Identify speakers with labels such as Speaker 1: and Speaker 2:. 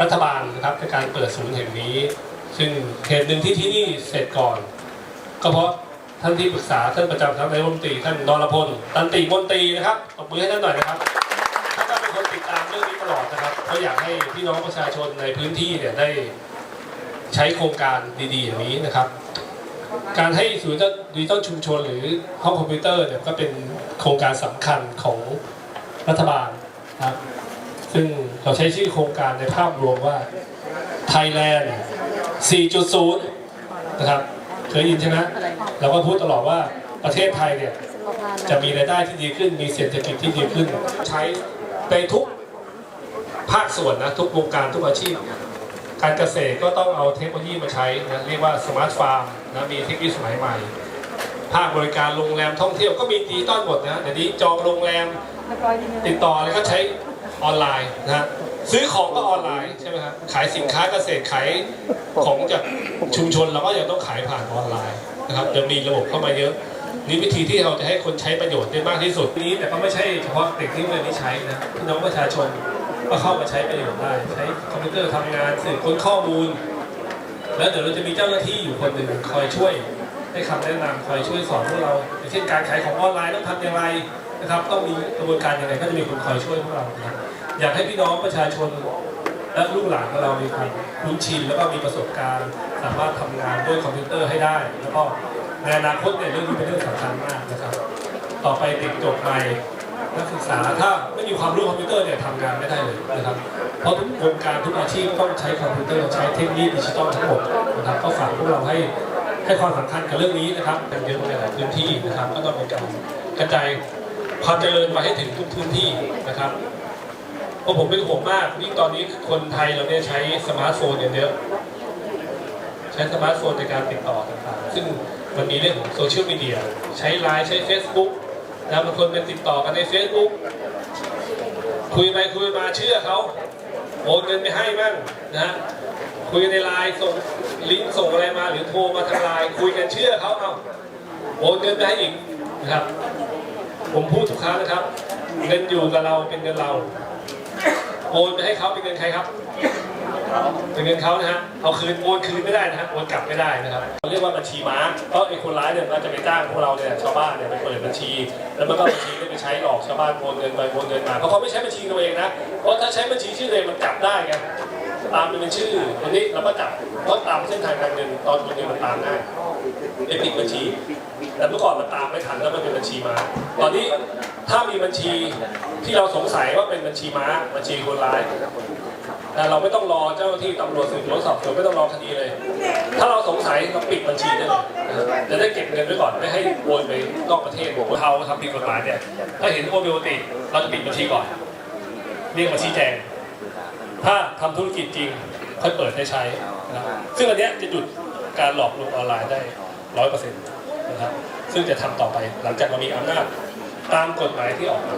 Speaker 1: รัฐบาลนะครับในการเปิดศูนย์แห่งนี้ ซึ่งเหตุหนึ่งที่ที่นี่เสร็จก่อน ก็เพราะท่านที่ปรึกษาท่านประจำคณะนายกรัฐมนตรีท่านนรพลตันติมนตรีนะครับตบมือให้ท่านหน่อยนะครับท่านก็เป็นคนติดตามเรื่องนี้ตลอดนะครับเพราะอยากให้พี่น้องประชาชนในพื้นที่เนี่ยได้ใช้โครงการดีๆอย่างนี้นะครับ การให้ศูนย์ดิจิตอลชุมชน หรือห้องคอมพิวเตอร์เนี่ยก็เป็นโครงการสำคัญของรัฐบาลนะครับ ซึ่งเราใช้ชื่อโครงการในภาพรวมว่า Thailand 4.0 นะครับ เคยยินใช่ไหมเราก็พูดตลอดว่าประเทศไทยเนี่ย จะมีรายได้ที่ดีขึ้น มีเศรษฐกิจที่ดีขึ้น ใช้ในทุกภาคส่วนนะ ทุกวงการทุกอาชีพ การเกษตรก็ต้องเอาเทคโนโลยีมาใช้นะเรียกว่าสมาร์ทฟาร์มนะมีเทคโนโลยีสมัยใหม่ภาคบริการโรงแรมท่องเที่ยวก็มีดิจิตอลหมดนะเดี๋ยวนี้จองโรงแรมติดต่ออะไรก็ใช้ ออนไลน์นะฮะซื้อของก็ออนไลน์ใช่ไหมครับขายสินค้าเกษตรขายของจากชุมชนเราก็ยังต้องขายผ่านออนไลน์นะครับจะมีระบบเข้ามาเยอะ นี่วิธีที่เราจะให้คนใช้ประโยชน์ได้มากที่สุดนี้ แต่ก็ไม่ใช่เฉพาะเด็กที่เรียนนี้ใช้นะพี่น้องประชาชนก็เข้ามาใช้ประโยชน์ได้ ใช้คอมพิวเตอร์ทำงานสืบค้นข้อมูล แล้วเดี๋ยวเราจะมีเจ้าหน้าที่อยู่คนหนึ่งคอยช่วยให้คำแนะนำคอยช่วยสอนพวกเราอย่างเช่นการขายของออนไลน์ต้องทำอย่างไร นะครับต้องมีกระบวนการอย่างไรก็จะมีคนคอยช่วยพวกเรานะครับอยากให้พี่น้องประชาชนและลูกหลานของเรามีความคุ้นชินแล้วก็มีประสบการณ์ สามารถทำงานด้วยคอมพิวเตอร์ให้ได้ แล้วก็ในอนาคตเนี่ยเรื่องนี้เป็นเรื่องสำคัญมากนะครับ ต่อไปเด็กจบใหม่นักศึกษาถ้าไม่มีความรู้คอมพิวเตอร์เนี่ยทำงานไม่ได้เลยนะครับ เพราะทุกวงการทุกอาชีพต้องใช้คอมพิวเตอร์ใช้เทคโนโลยีดิจิตอลทั้งหมดนะครับก็ฝากพวกเราให้ให้ความสำคัญกับเรื่องนี้นะครับกันเยอะในหลายพื้นที่นะครับ ก็ต้องมีการกระจาย ความเจริญไปให้ถึงทุกพื้นที่นะครับเพราะผมเป็นห่วงมากยิ่งตอนนี้คนไทยเราเนี่ยใช้สมาร์ทโฟนกันเยอะใช้สมาร์ทโฟนในการติดต่อต่างๆ ซึ่งมันมีเรื่องของโซเชียลมีเดียใช้ไลน์ใช้ Facebook แล้วบางคนเป็นติดต่อกันใน Facebook คุยไปคุยมาเชื่อเขาโอนเงินไปให้มั่งนะฮะคุยในไลน์ส่งลิงก์ส่งอะไรมาหรือโทรมาทางไลน์คุยกันเชื่อเขาเอาโอนเงินไปให้อีกนะครับ ผมพูดทุกครั้งนะครับ เงินอยู่กับเราเป็นเงินเราโอนไปให้เขาเป็นเงินใครครับ เป็นเงินเขานะฮะเอาคืนโอนคืนไม่ได้นะฮะโอนกลับไม่ได้นะครับเรียกว่าบัญชีม้าเพราะไอ้คนร้ายเนี่ยมันจะไปจ้างพวกเราเนี่ยชาวบ้านเนี่ยไปเปิดบัญชี แล้วมันก็บัญชีเนี่ยไปใช้หลอกชาวบ้านโอนเงินไปโอนเงินมาเพราะเขาไม่ใช้บัญชีตัวเองนะเพราะถ้าใช้บัญชีชื่อตัวเองมันจับได้ไงตามเป็นชื่อวันนี้เราก็จับเพราะตามเส้นทางการเงินตอนโอนเงินมันตามง่า ยไอ้ปิดบัญชี แต่เมื่อก่อนมันตามไม่ทันแล้วมันเป็นบัญชีม้าตอนนี้ถ้ามีบัญชีที่เราสงสัยว่าเป็นบัญชีม้าบัญชีคนร้ายแต่เราไม่ต้องรอเจ้าหน้าที่ตำรวจสืบสวนสอบสวนไม่ต้องรอคดีเลย ถ้าเราสงสัยเราปิดบัญชีได้เลยจะได้เก็บเงินไว้ก่อนไม่ให้โอนไปนอกประเทศบอกว่าเขาทำผิดกฎหมายเนี่ยถ้าเห็นโอนปกติเราจะปิดบัญชีก่อน เรียกมาชี้แจง ถ้าทำธุรกิจจริงค่อยเปิดให้ใช้นะซึ่งอันเนี้ยจะหยุด การหลอกลวงออนไลน์ได้ร้อยเปอร์เซ็นต์นะครับซึ่งจะทำต่อไปหลังจากเรามีอำนาจตามกฎหมายที่ออกมา